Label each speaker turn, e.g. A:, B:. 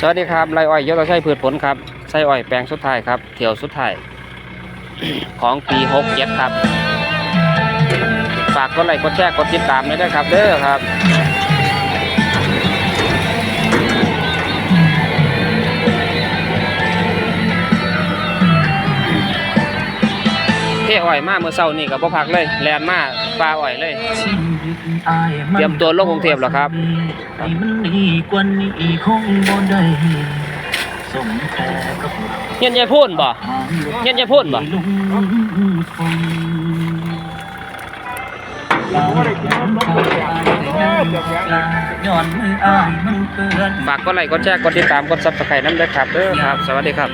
A: สวัสดีครับไรอ้อยยศชัยพืชผลครับไส้อ้อยแปลงสุดท้ายครับเถี่ยวสุดท้ายของปีหกเจ็ดครับ ฝากกดไลค์กดแชร์กดติดตามด้วยนะครับ เด้อครับ อ้อยมาเมื่อเช้านี่กับพ่พักเลยแลนมาปลาอ้อยเลยเตรียมตัวลงกรุงเทพแล้วครับ
B: ให้มันดีกว่านี้คงบ่ได้สมแค่กับเรา
A: เฮียนยายพูนบ่เฮียนยายพูนบ่ฝากกดไลค์กดแชร์กดติดตามกดซับสไครต์น้ำด้วยครับเด้อครับ สวัสดีครับ